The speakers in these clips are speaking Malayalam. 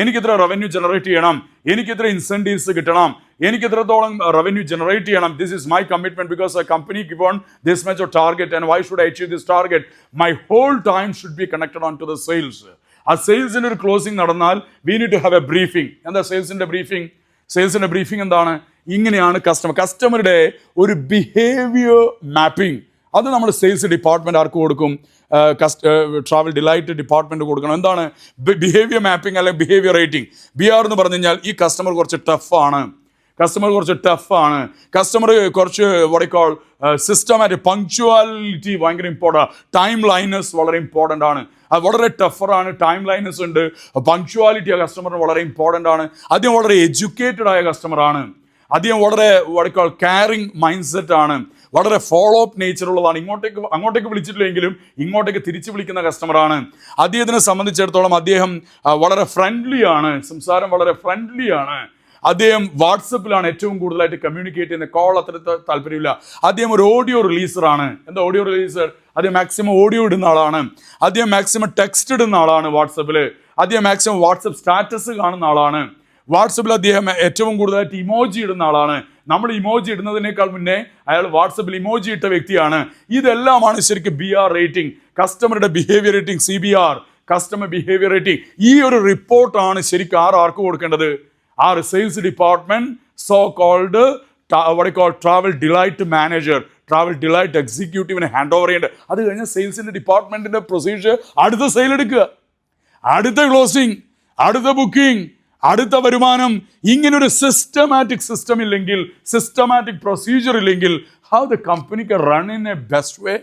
എനിക്ക് ഇത്ര റവന്യൂ ജനറേറ്റ് ചെയ്യണം. എനിക്ക് ഇത്ര ഇൻസെന്റീവ്സ് കിട്ടണം. എനിക്ക് ഇത്രത്തോളം റവന്യൂ ജനറേറ്റ് ചെയ്യണം. This is my commitment because a company give on this much of target and why should achieve this target my whole time should be connected on to the sales ആ സെയിൽസിന്റെ ഒരു ക്ലോസിംഗ് നടന്നാൽ we need to have a briefing എന്താ സെയിൽസിന്റെ ബ്രീഫിംഗ് സെയിൽസിന്റെ ബ്രീഫിംഗ് എന്താണ്? ഇങ്ങനെയാണ് കസ്റ്റമർ കസ്റ്റമറുടെ ഒരു ബിഹേവിയർ മാപ്പിംഗ് അത് നമ്മൾ സെയിൽസ് ഡിപ്പാർട്ട്മെന്റ് ആർക്ക് കൊടുക്കും? ട്രാവൽ ഡിലൈറ്റ് ഡിപ്പാർട്ട്മെന്റ് കൊടുക്കണം. എന്താണ്? ബിഹേവിയർ മാപ്പിംഗ് അല്ലെങ്കിൽ ബിഹേവിയർ റേറ്റിംഗ് ബി ആർ എന്ന് പറഞ്ഞു കഴിഞ്ഞാൽ ഈ കസ്റ്റമർ കുറച്ച് ടഫാണ് കസ്റ്റമർ കുറച്ച് ടഫാണ് കസ്റ്റമർ കുറച്ച് വടക്കോൾ സിസ്റ്റമാറ്റിക് പങ്ക്ച്വാലിറ്റി ഭയങ്കര ഇമ്പോർട്ടന്റ് ടൈം ലൈനസ് വളരെ ഇമ്പോർട്ടന്റ് ആണ്. അത് വളരെ ടഫറാണ് ടൈം ലൈനസ് ഉണ്ട്. പങ്ക്ച്വാലിറ്റി ആ കസ്റ്റമറിന് വളരെ ഇമ്പോർട്ടന്റ് ആണ്. അദ്ദേഹം വളരെ എഡ്യൂക്കേറ്റഡ് ആയ കസ്റ്റമറാണ് അദ്ദേഹം വളരെ വടക്കാൾ കെയറിങ് മൈൻഡ് സെറ്റ് ആണ്. വളരെ ഫോളോ അപ്പ് നേച്ചർ ഉള്ളതാണ്. ഇങ്ങോട്ടേക്ക് അങ്ങോട്ടേക്ക് വിളിച്ചിട്ടില്ലെങ്കിലും ഇങ്ങോട്ടേക്ക് തിരിച്ചു വിളിക്കുന്ന കസ്റ്റമറാണ് അദ്ദേഹത്തിനെ സംബന്ധിച്ചിടത്തോളം അദ്ദേഹം വളരെ ഫ്രണ്ട്ലി ആണ്. സംസാരം വളരെ ഫ്രണ്ട്ലി ആണ്. അദ്ദേഹം വാട്സപ്പിലാണ് ഏറ്റവും കൂടുതലായിട്ട് കമ്മ്യൂണിക്കേറ്റ് ചെയ്യുന്ന കോൾ അത്ര താല്പര്യമില്ല. അദ്ദേഹം ഒരു ഓഡിയോ റിലീസറാണ് എന്താ ഓഡിയോ റിലീസർ അദ്ദേഹം മാക്സിമം ഓഡിയോ ഇടുന്ന ആളാണ്. അദ്ദേഹം മാക്സിമം ടെക്സ്റ്റ് ഇടുന്ന ആളാണ് വാട്സപ്പിൽ അദ്ദേഹം മാക്സിമം വാട്സപ്പ് സ്റ്റാറ്റസ് കാണുന്ന ആളാണ്. വാട്സപ്പിൽ അദ്ദേഹം ഏറ്റവും കൂടുതലായിട്ട് ഇമോജി ഇടുന്ന ആളാണ്. നമ്മൾ ഇമോജി ഇടുന്നതിനേക്കാൾ മുന്നേ അയാൾ വാട്സപ്പിൽ ഇമോജി ഇട്ട വ്യക്തിയാണ്. ഇതെല്ലാമാണ് ശരിക്കും B R rating കസ്റ്റമറുടെ behaviour rating C B R customer behaviour rating ഈ ഒരു റിപ്പോർട്ടാണ് ശരിക്കും ആർ ആർക്ക് കൊടുക്കേണ്ടത്? R sales department so cold call travel delight manager travel delight എക്സിക്യൂട്ടീവിന് hand over ചെയ്യേണ്ടത്. അത് കഴിഞ്ഞാൽ സെയിൽസിന്റെ ഡിപ്പാർട്ട്മെന്റിന്റെ പ്രൊസീജിയർ അടുത്ത സെയിൽ എടുക്കുക. അടുത്ത ക്ലോസിംഗ് അടുത്ത ബുക്കിംഗ് അടുത്ത വരുമാനം ഇങ്ങനൊരു സിസ്റ്റമാറ്റിക് സിസ്റ്റം ഇല്ലെങ്കിൽ സിസ്റ്റമാറ്റിക് പ്രൊസീജിയർ ഇല്ലെങ്കിൽ how the company run in a best way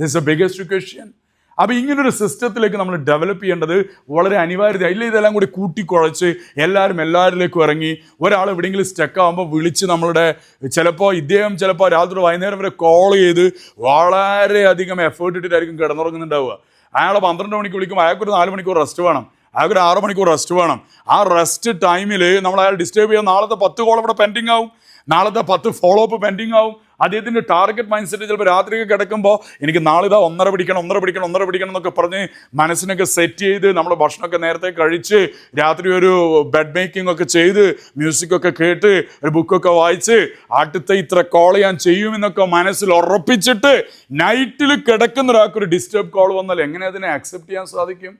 this a biggest question അപ്പോൾ ഇങ്ങനൊരു സിസ്റ്റത്തിലേക്ക് നമ്മൾ ഡെവലപ്പ് ചെയ്യേണ്ടത് വളരെ അനിവാര്യത. ഇല്ല ഇതെല്ലാം കൂടി കൂട്ടിക്കുഴച്ച് എല്ലാവരും എല്ലാവരിലേക്കും ഇറങ്ങി ഒരാൾ എവിടെയെങ്കിലും സ്റ്റക്ക് ആകുമ്പോൾ വിളിച്ച് നമ്മളുടെ ചിലപ്പോൾ ഇദ്ദേഹം ചിലപ്പോൾ രാത്രി വൈകുന്നേരം വരെ കോൾ ചെയ്ത് വളരെയധികം എഫേർട്ട് ഇട്ടിട്ടായിരിക്കും കിടന്നുറങ്ങുന്നുണ്ടാവുക. അയാളെ പന്ത്രണ്ട് മണിക്ക് വിളിക്കും അയാൾക്കൊരു നാല് മണിക്കൂർ റെസ്റ്റ് വേണം. അയാൾക്കൊരു ആറ് മണിക്കൂർ റെസ്റ്റ് വേണം. ആ റെസ്റ്റ് ടൈമിൽ നമ്മൾ അയാൾ ഡിസ്റ്റേബ് ചെയ്യാൻ നാളത്തെ പത്ത് കോൾ ഇവിടെ പെൻഡിങ് ആവും. നാളത്തെ പത്ത് ഫോളോ അപ്പ് പെൻഡിങ് ആവും. അദ്ദേഹത്തിന്റെ ടാർഗറ്റ് മൈൻഡ് സെറ്റ് ചിലപ്പോൾ രാത്രിയൊക്കെ കിടക്കുമ്പോൾ എനിക്ക് നാളിതാ ഒന്നര പിടിക്കണം ഒന്നര പിടിക്കണം ഒന്നര പിടിക്കണം എന്നൊക്കെ പറഞ്ഞ് മനസ്സിനൊക്കെ സെറ്റ് ചെയ്ത് നമ്മൾ ഭക്ഷണമൊക്കെ നേരത്തെ കഴിച്ച് രാത്രി ഒരു ബെഡ് മേക്കിംഗ് ഒക്കെ ചെയ്ത് മ്യൂസിക്കൊക്കെ കേട്ട് ഒരു ബുക്കൊക്കെ വായിച്ച് അടുത്ത ഇത്ര കോൾ ഞാൻ ചെയ്യുമെന്നൊക്കെ മനസ്സിൽ ഉറപ്പിച്ചിട്ട് നൈറ്റിൽ കിടക്കുന്ന ഒരാൾക്കൊരു ഡിസ്റ്റർബ് കോൾ വന്നാൽ എങ്ങനെ അതിനെ അക്സെപ്റ്റ് ചെയ്യാൻ സാധിക്കും?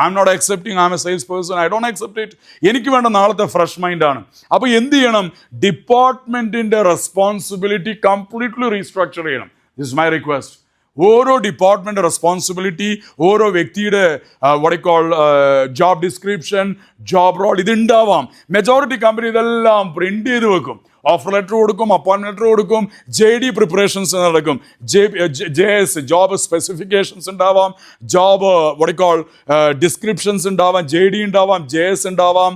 I am not accepting I am a sales person I don't accept it എനിക്ക് വേണ്ട നാളത്തെ ഫ്രഷ് മൈൻഡാണ് അപ്പോൾ എന്ത് ചെയ്യണം? ഡിപ്പാർട്ട്മെന്റിന്റെ റെസ്പോൺസിബിലിറ്റി കംപ്ലീറ്റ്ലി റീസ്ട്രക്ചർ ചെയ്യണം. ദിസ് മൈ റിക്വസ്റ്റ് ഓരോ ഡിപ്പാർട്ട്മെന്റ് റെസ്പോൺസിബിലിറ്റി ഓരോ വ്യക്തിയുടെ വടക്കോൾ ജോബ് ഡിസ്ക്രിപ്ഷൻ ജോബ് റോൾ ഇതുണ്ടാവാം. മെജോറിറ്റി കമ്പനി ഇതെല്ലാം പ്രിന്റ് ചെയ്ത് വെക്കും. ഓഫർ ലെറ്റർ കൊടുക്കും അപ്പോയിൻമെന്റ് ലെറ്റർ കൊടുക്കും ജെ ഡി പ്രിപ്പറേഷൻസ് നടക്കും. J J S job specifications ഉണ്ടാവാം ജോബ് വടക്കോൾ ഡിസ്ക്രിപ്ഷൻസ് ഉണ്ടാവാം ജെ ഡി ഉണ്ടാവാം ജെ എസ് ഉണ്ടാവാം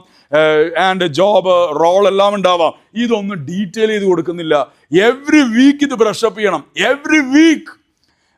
ആൻഡ് ജോബ് റോൾ എല്ലാം ഉണ്ടാവാം. ഇതൊന്നും ഡീറ്റെയിൽ ചെയ്ത് കൊടുക്കുന്നില്ല. എവറി വീക്ക് ഇത് ബ്രഷപ്പ് ചെയ്യണം. Every week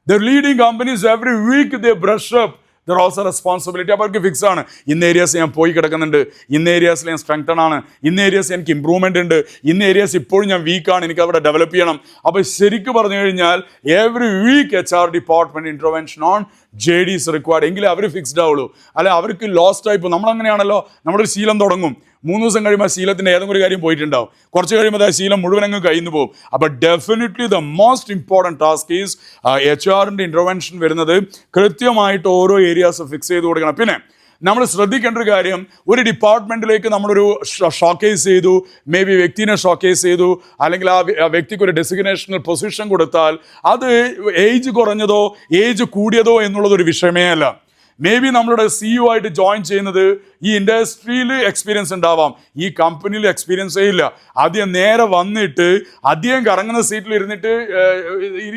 the leading companies every week the brush up their also responsibility അവർക്ക് ഫിക്സ് ആണ്. ഇന്ന ഏരിയാസ് ഞാൻ പോയി കിടക്കുന്നുണ്ട്. ഇന്ന ഏരിയാസിൽ ഞാൻ സ്ട്രെങ്തൺ ആണ്. ഇന്ന ഏരിയാസ് എനിക്ക് ഇമ്പ്രൂവ്മെന്റ് ഉണ്ട്. ഇന്ന ഏരിയാസ് ഇപ്പോഴും ഞാൻ വീക്കാണ് എനിക്ക് അവിടെ ഡെവലപ്പ് ചെയ്യണം. അപ്പോൾ ശരിക്കും പറഞ്ഞു കഴിഞ്ഞാൽ every week H R department intervention on J D is required എങ്കിലേ അവർ ഫിക്സ്ഡ് ആവുള്ളൂ. അല്ലെ അവർക്ക് ലോസ്റ്റ് ആയിപ്പോൾ നമ്മളങ്ങനെയാണല്ലോ നമ്മുടെ ഒരു ശീലം തുടങ്ങും. മൂന്ന് ദിവസം കഴിയുമ്പോൾ ശീലത്തിന്റെ ഏതെങ്കിലും ഒരു കാര്യം പോയിട്ടുണ്ടാവും. കുറച്ച് കഴിയുമ്പോൾ ആ ശീലം മുഴുവൻ അങ്ങ് കഴിഞ്ഞു പോകും. അപ്പോൾ definitely the most important task is H ആറിന്റെ ഇന്റർവെൻഷൻ വരുന്നത് കൃത്യമായിട്ട് ഓരോ ഏരിയാസ് ഫിക്സ് ചെയ്ത് കൊടുക്കണം. പിന്നെ നമ്മൾ ശ്രദ്ധിക്കേണ്ട ഒരു കാര്യം ഒരു ഡിപ്പാർട്ട്മെന്റിലേക്ക് നമ്മളൊരു ഷോക്കേസ് ചെയ്തു മേ ബി വ്യക്തിനെ ഷോക്കേസ് ചെയ്തു അല്ലെങ്കിൽ ആ വ്യക്തിക്ക് ഒരു ഡെസിഗ്നേഷണൽ പൊസിഷൻ കൊടുത്താൽ അത് ഏജ് കുറഞ്ഞതോ ഏജ് കൂടിയതോ എന്നുള്ളതൊരു വിഷയമേ അല്ല. മേ ബി നമ്മളുടെ സിഇഒ ആയിട്ട് ജോയിൻ ചെയ്യുന്നത് ഈ ഇൻഡസ്ട്രിയിൽ എക്സ്പീരിയൻസ് ഉണ്ടാവാം. ഈ കമ്പനിയിൽ എക്സ്പീരിയൻസേ ഇല്ല. ആദ്യം നേരെ വന്നിട്ട് അധികം കറങ്ങുന്ന സീറ്റിൽ ഇരുന്നിട്ട്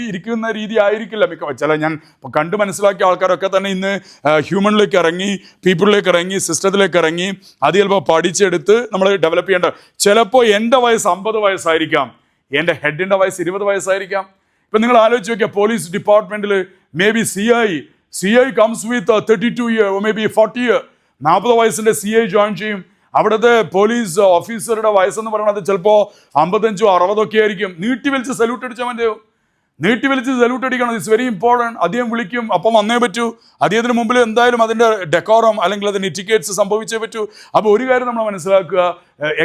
ഇരിക്കുന്ന രീതി ആയിരിക്കില്ല മിക്ക ചില ഞാൻ കണ്ട് മനസ്സിലാക്കിയ ആൾക്കാരൊക്കെ തന്നെ ഇന്ന് ഹ്യൂമനിലേക്ക് ഇറങ്ങി പീപ്പിളിലേക്ക് ഇറങ്ങി സിസ്റ്റത്തിലേക്ക് ഇറങ്ങി അത് ചിലപ്പോൾ പഠിച്ചെടുത്ത് നമ്മൾ ഡെവലപ്പ് ചെയ്യേണ്ട. ചിലപ്പോൾ എന്റെ വയസ്സ് അമ്പത് വയസ്സായിരിക്കാം. എന്റെ ഹെഡിന്റെ വയസ്സ് ഇരുപത് വയസ്സായിരിക്കാം. ഇപ്പം നിങ്ങൾ ആലോചിച്ച് നോക്കിയാൽ പോലീസ് ഡിപ്പാർട്ട്മെന്റിൽ maybe C I C I comes with thirty two year maybe forty year നാൽപ്പത് വയസ്സിന്റെ സി ഐ ജോയിൻ ചെയ്യും. അവിടുത്തെ പോലീസ് ഓഫീസറുടെ വയസ്സെന്ന് പറയുന്നത് ചിലപ്പോൾ അമ്പത്തഞ്ചോ അറുപതോ ഒക്കെ ആയിരിക്കും. നീട്ടി വലിച്ച് സല്യൂട്ട് അടിച്ചാൽ മതിയോ നീട്ടി വലിച്ച് സല്യൂട്ട് അടിക്കണം. ഇറ്റ്സ് വെരി ഇമ്പോർട്ടന്റ് അദ്ദേഹം വിളിക്കും. അപ്പം വന്നേ പറ്റൂ. അദ്ദേഹത്തിന് മുമ്പിൽ എന്തായാലും അതിന്റെ ഡെക്കോറം അല്ലെങ്കിൽ അതിന്റെ ടിക്കറ്റ്സ് സംഭവിച്ചേ പറ്റൂ. അപ്പോൾ ഒരു കാര്യം നമ്മൾ മനസ്സിലാക്കുക.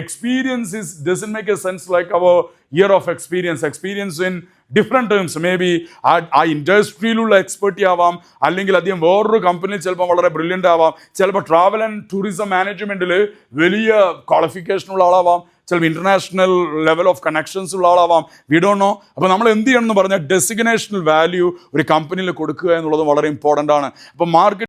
Experience is doesn't make a sense like our year of experience experience in different terms maybe ആ ആ ഇൻഡസ്ട്രിയിലുള്ള എക്സ്പെർട്ടി ആവാം അല്ലെങ്കിൽ അദ്ദേഹം വേറൊരു കമ്പനിയിൽ ചിലപ്പോൾ വളരെ ബ്രില്യന്റ് ആവാം. ചിലപ്പോൾ ട്രാവൽ ആൻഡ് ടൂറിസം മാനേജ്മെന്റിൽ വലിയ ക്വാളിഫിക്കേഷനുള്ള ആളാവാം. ചിലപ്പോൾ ഇന്റർനാഷണൽ ലെവൽ ഓഫ് കണക്ഷൻസ് ഉള്ള ആളാവാം. വി നോ അപ്പോൾ നമ്മൾ എന്ത് ചെയ്യണം എന്ന് പറഞ്ഞാൽ ഡെസിഗ്നേഷണൽ വാല്യൂ ഒരു കമ്പനിയിൽ കൊടുക്കുക എന്നുള്ളത് വളരെ ഇമ്പോർട്ടന്റ് ആണ്. അപ്പോൾ മാർക്കറ്റ്